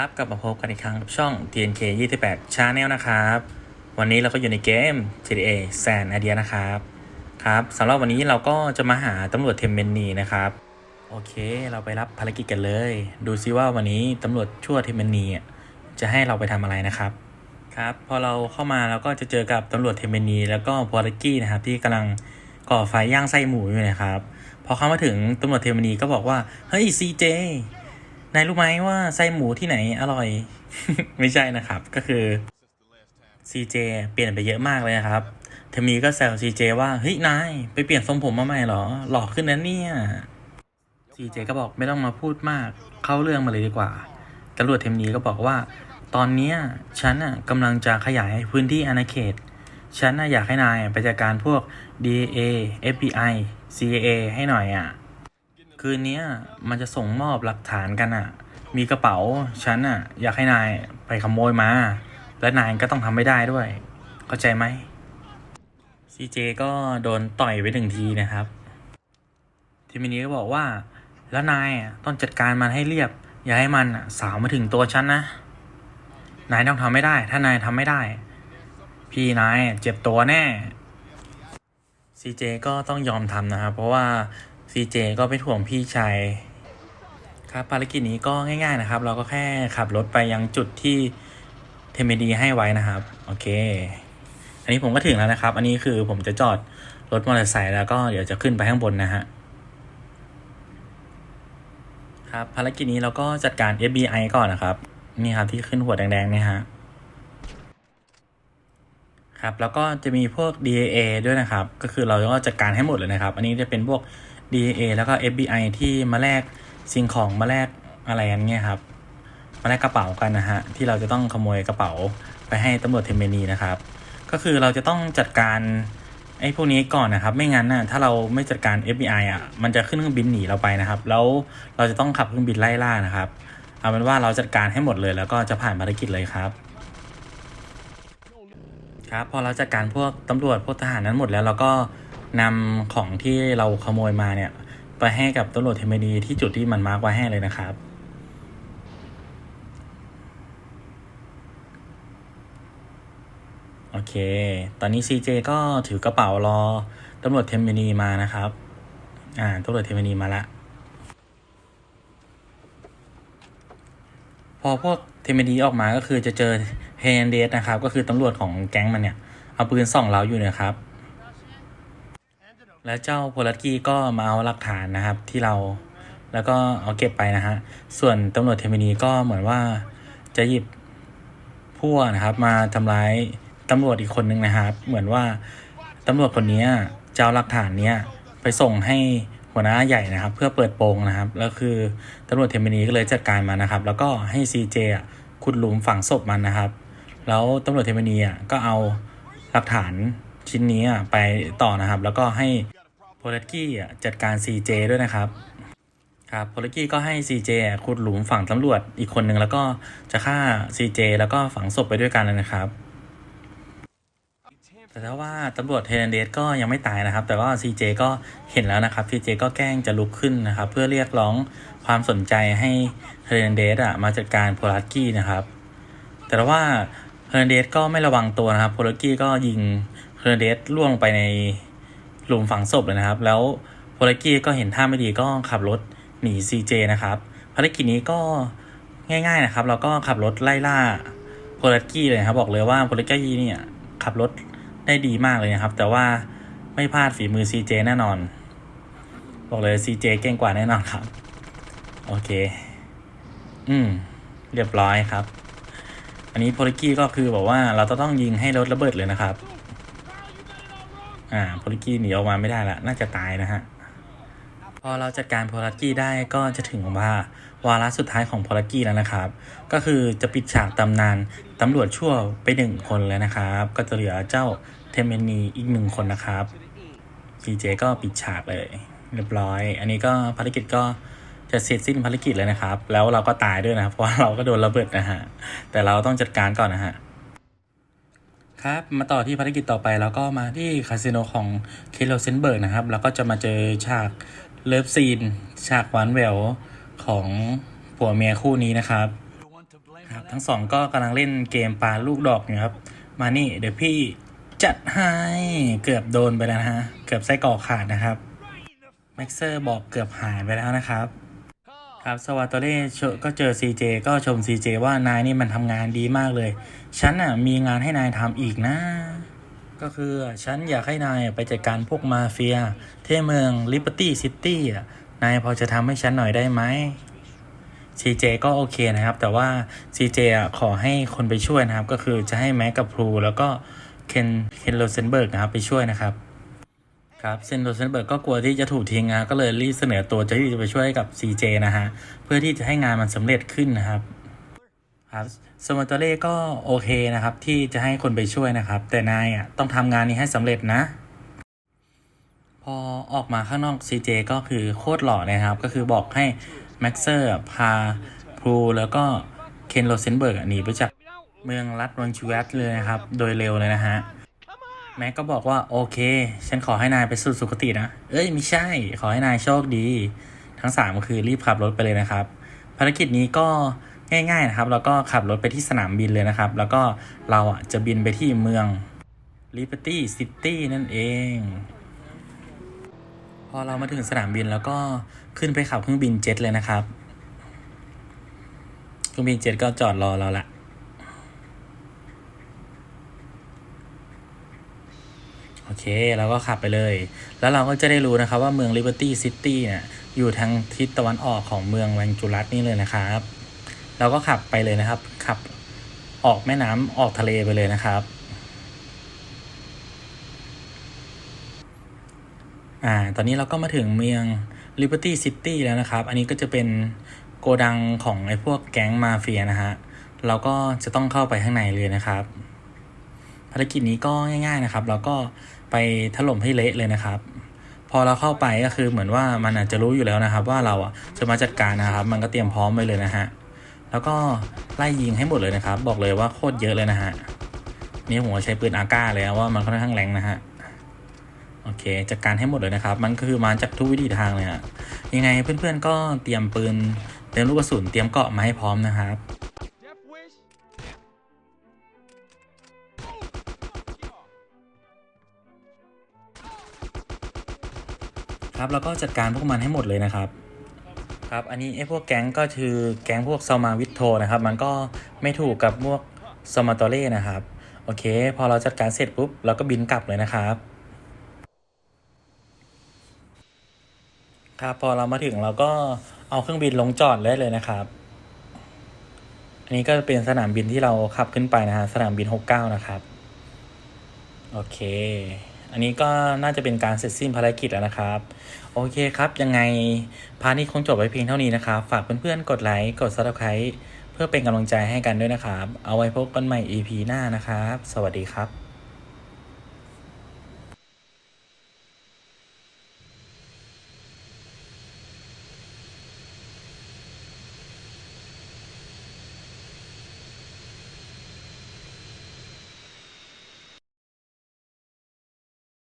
ครับกลับมาพบกันอีกครั้งกับช่อง TNK 28 Channel นะครับ วันนี้เราก็อยู่ในเกม GTA San Andreas นะครับ ครับสำหรับวันนี้เราก็จะมาหาตำรวจเทมเมนนีนะครับ โอเค เราไปรับภารกิจกันเลย ดูซิว่าวันนี้ตำรวจชั่วเทมเมนนีจะให้เราไปทำอะไรนะครับ ครับ พอเราเข้ามาเราก็จะเจอกับตำรวจเทมเมนนีแล้วก็พอลกี้นะครับที่กำลังก่อไฟย่างไส้หมูอยู่นะครับ พอเข้ามาถึงตำรวจเทมเมนนีก็บอกว่า เฮ้ยซีเจ นายรู้ไหมว่าไส้หมูที่ไหนอร่อย ไม่ใช่นะครับ ก็คือ CJ เปลี่ยนไปเยอะมากเลยนะครับเทมีก็แซว CJ ว่าเฮ้ยนายไปเปลี่ยนทรงผมมาใหม่เหรอ หล่อขึ้นนะเนี่ย CJ ก็บอกไม่ต้องมาพูดมาก เข้าเรื่องมาเลยดีกว่าตำรวจเทมนีก็บอกว่า ตอนนี้ฉันน่ะกำลังจะขยายพื้นที่อาณาเขต ฉันน่ะอยากให้นายไปจัดการพวก DA FBI CIA ให้หน่อยอะ คืนนี้มันจะส่งมอบหลักฐานกันอะมีกระเป๋าฉันอะอยากให้นายไปขโมยมา และนายก็ต้องทำไม่ได้ด้วย เข้าใจไหมซีเจก็โดนต่อยไปหนึ่งทีนะครับ ทีมินี้ก็บอกว่า แล้วนายอะต้องจัดการมันให้เรียบ อย่าให้มันอะสาวมาถึงตัวฉันนะ นายต้องทำไม่ได้ ถ้านายทำไม่ได้ พี่นายเจ็บตัวแน่ซีเจก็ต้องยอมทำนะครับ เพราะว่า ซีเจก็ไปถ่วงพี่ชายครับภารกิจนี้ก็ง่ายๆนะครับ เราก็แค่ขับรถไปยังจุดที่เทมเมดีให้ไว้นะครับ โอเค อันนี้ผมก็ถึงแล้วนะครับ อันนี้คือผมจะจอดรถมอเตอร์ไซค์แล้วก็เดี๋ยวจะขึ้นไปข้างบนนะฮะครับภารกิจนี้เราก็จัดการ FBI ก่อนนะครับ นี่ครับที่ขึ้นหัวแดงๆเนี่ยฮะครับแล้วก็จะมีพวก DAA ด้วยนะครับ ก็คือเราก็จัดการให้หมดเลยนะครับ อันนี้จะเป็นพวก DAA แล้วก็ FBI ที่มาแลกสิ่งของมาแลกอะไรกันเงี้ยครับ มาแลกกระเป๋ากันนะฮะที่เราจะต้องขโมยกระเป๋าไปให้ตำรวจเทมเมนีนะครับ ก็คือเราจะต้องจัดการไอ้พวกนี้ก่อนนะครับ ไม่งั้นน่ะถ้าเราไม่จัดการ FBI อะมันจะขึ้นเครื่องบินหนีเราไปนะครับ แล้วเราจะต้องขับเครื่องบินไล่ล่านะครับเอาเป็นว่าเราจัดการให้หมดเลยแล้วก็จะผ่านภารกิจเลยครับครับพอเราจัดการพวกตำรวจพวกทหารนั้นหมดแล้วเราก็ นำของที่เราขโมยมาเนี่ยไปให้กับตำรวจเทมเมนีที่จุดที่มันมาร์กไว้ให้เลยนะครับโอเค ตอนนี้ CJ ก็ถือกระเป๋ารอตำรวจเทมเมนีมานะครับ อ่าตำรวจเทมเมนีมาละ พอพวกเทมเมนีออกมาก็คือจะเจอเฮนเดสนะครับ ก็คือตำรวจของแก๊งมันเนี่ย เอาปืนส่องเราอยู่นะครับ แล้วเจ้าโพลัสกี้ก็มาเอาหลักฐานนะครับที่เราแล้วก็เอาเก็บไปนะฮะ ส่วนตำรวจเทมเมนีก็เหมือนว่าจะหยิบพวกนะครับ มาทำร้ายตำรวจอีกคนนึงนะครับ เหมือนว่าตำรวจคนนี้จะเอาหลักฐานเนี้ยไปส่งให้หัวหน้าใหญ่นะครับ เพื่อเปิดโปงนะครับ แล้วคือตำรวจเทมเมนีก็เลยจัดการมันะครับ แล้วก็ให้ซีเจขุดหลุมฝังศพมันนะครับ แล้วตำรวจเทมเมนีอะก็เอาหลักฐานชิ้นนี้ไปต่อนะครับ แล้วก็ให้ โพลัสกี้จัดการ CJ ด้วยนะครับครับโพลัสกี้ก็ให้ CJ ขุดหลุมฝังตำรวจอีกคนหนึ่งแล้วก็จะฆ่า CJ แล้วก็ฝังศพไปด้วยกันเลยนะครับ แต่ถ้าว่าตำรวจเทนเดสก็ยังไม่ตายนะครับ แต่ว่า CJ ก็เห็นแล้วนะครับ CJ ก็แกล้งจะลุกขึ้นนะครับ เพื่อเรียกร้องความสนใจให้เทนเดสอะมาจัดการโพลัสกี้นะครับ แต่ว่าเฮอร์เดสก็ไม่ระวังตัวนะครับ โพลกี้ก็ยิงเฮอร์เดสล่วงไปใน หลุมฝังศพเลยนะครับ แล้วโพลกี้ก็เห็นท่าไม่ดีก็ขับรถหนี CJ นะครับภารกิจนี้ก็ง่ายๆนะครับ เราก็ขับรถไล่ล่าโพลกี้เลยครับ บอกเลยว่าโพลกี้เนี่ยขับรถได้ดีมากเลยนะครับ แต่ว่าไม่พลาดฝีมือ CJ แน่นอน บอกเลย CJ เจเก่งกว่าแน่นอนครับ โอเค อืม เรียบร้อยครับ อันนี้โพลกี้ก็คือบอกว่าเราจะต้องยิงให้รถระเบิดเลยนะครับ อ่าโพลิกี้หนีออกมาไม่ได้ละน่าจะตายนะฮะพอเราจัดการโพลักกี้ได้ก็จะถึงว่าวาระสุดท้ายของโพลักกี้แล้วนะครับ ก็คือจะปิดฉากตำนานตำรวจชั่วไปหนึ่งคนแล้วนะครับ ก็จะเหลือเจ้าเทมเมนีอีกหนึ่งคนนะครับ CJ ก็ปิดฉากเลยเรียบร้อย อันนี้ก็ภารกิจก็จะเสร็จสิ้นภารกิจเลยนะครับ แล้วเราก็ตายด้วยนะครับ เพราะว่าเราก็โดนระเบิดนะฮะแต่เราต้องจัดการก่อนนะฮะ ครับมาต่อที่ภารกิจต่อไปแล้วก็มาที่คาสิโนของเคโลเซนเบิร์กนะครับ แล้วก็จะมาเจอฉากเลิฟซีน ฉากหวานแหววของผัวเมียคู่นี้นะครับครับ ทั้งสองก็กำลังเล่นเกมปลาลูกดอกอยู่ครับ มานี่เดี๋ยวพี่จัดให้เกือบโดนไปแล้วนะฮะ เกือบไส้กรอกขาดนะครับแม็กเซอร์บอกเกือบหายไปแล้วนะครับ ครับสวัสดีก็เจอ CJ ก็ชม CJ ว่านายนี่มันทำงานดีมากเลย ฉันอะมีงานให้นายทำอีกนะ ก็คือฉันอยากให้นายไปจัดการพวกมาเฟีย เท่เมืองลิเบอร์ตี้ซิตี้อะนายพอจะทำให้ฉันหน่อยได้ไหม CJ ก็โอเคนะครับ แต่ว่า CJ อะขอให้คนไปช่วยนะครับ ก็คือจะให้แม็กกับพลูแล้วก็เคนเคนโรเซนเบิร์กนะครับไปช่วยนะครับ ครับเซนโรเซนเบิร์กก็กลัวที่จะถูกทิ้งนะก็เลยรีบเสนอตัวจะที่จะไปช่วยกับ CJ นะฮะ เพื่อที่จะให้งานมันสำเร็จขึ้นนะครับครับสมอตเล่ก็โอเคนะครับ ที่จะให้คนไปช่วยนะครับ แต่นายอะต้องทำงานนี้ให้สำเร็จนะ พอออกมาข้างนอก CJ ก็คือโคตรหล่อเลยนะครับ ก็คือบอกให้แม็กเซอร์พาพลูแล้วก็เคนโรเซนเบิร์กหนีไปจากเมืองรัฐวังชูแวตเลยนะครับ โดยเร็วเลยนะฮะ แม็กก็บอกว่าโอเค ฉันขอให้นายไปสู่สุคตินะ เอ้ยไม่ใช่ ขอให้นายโชคดี ทั้งสามก็คือรีบขับรถไปเลยนะครับ ภารกิจนี้ก็ง่ายๆนะครับ แล้วก็ขับรถไปที่สนามบินเลยนะครับ แล้วก็เราอะจะบินไปที่เมือง Liberty City นั่นเอง พอเรามาถึงสนามบินแล้วก็ขึ้นไปขับเครื่องบินเจ็ตเลยนะครับ เครื่องบินเจ็ตก็จอดรอเราละ โอเคเราก็ขับไปเลย แล้วเราก็จะได้รู้นะครับว่าเมือง Liberty City เนี่ยอยู่ทางทิศตะวันออกของเมืองแวงจูรัสนี่เลยนะครับ เราก็ขับไปเลยนะครับ ขับออกแม่น้ำออกทะเลไปเลยนะครับอ่าตอนนี้เราก็มาถึงเมือง Liberty City แล้วนะครับ อันนี้ก็จะเป็นโกดังของไอ้พวกแก๊งมาเฟียนะฮะ เราก็จะต้องเข้าไปข้างในเลยนะครับ ภารกิจนี้ก็ง่าย ๆนะครับ เราก็ ไปถล่มให้เละเลยนะครับ พอเราเข้าไปก็คือเหมือนว่ามันอาจจะรู้อยู่แล้วนะครับ ว่าเราอะจะมาจัดการนะครับ มันก็เตรียมพร้อมไว้เลยนะฮะแล้วก็ไล่ยิงให้หมดเลยนะครับ บอกเลยว่าโคตรเยอะเลยนะฮะนี่ผมใช้ปืนอาก้าเลยนะว่ามันค่อนข้างแรงนะฮะโอเคจัดการให้หมดเลยนะครับ มันก็คือมาจากทุกวิถีทางเลยอะยังไงเพื่อนๆก็เตรียมปืนเตรียมลูกกระสุนเตรียมเกาะมาให้พร้อมนะครับ ครับแล้วก็จัดการพวกมันให้หมดเลยนะครับครับอันนี้ไอ้พวกแก๊งก็คือแก๊งพวกซามาวิทโทนะครับ มันก็ไม่ถูกกับพวกซามาตอเล่นะครับโอเค พอเราจัดการเสร็จปุ๊บเราก็บินกลับเลยนะครับครับพอเรามาถึงเราก็เอาเครื่องบินลงจอดได้เลยนะครับ อันนี้ก็เป็นสนามบินที่เราขับขึ้นไปนะฮะสนามบิน 69 นะครับ โอเค อันนี้ก็น่าจะเป็นการเสร็จสิ้นภารกิจแล้วนะครับ โอเคครับ ยังไงพาร์ทนี้คงจบไว้เพียงเท่านี้นะครับ ฝากเพื่อนๆกดไลค์กด subscribe เพื่อเป็นกำลังใจให้กันด้วยนะครับ เอาไว้พบกันใหม่ EP หน้านะครับ สวัสดีครับ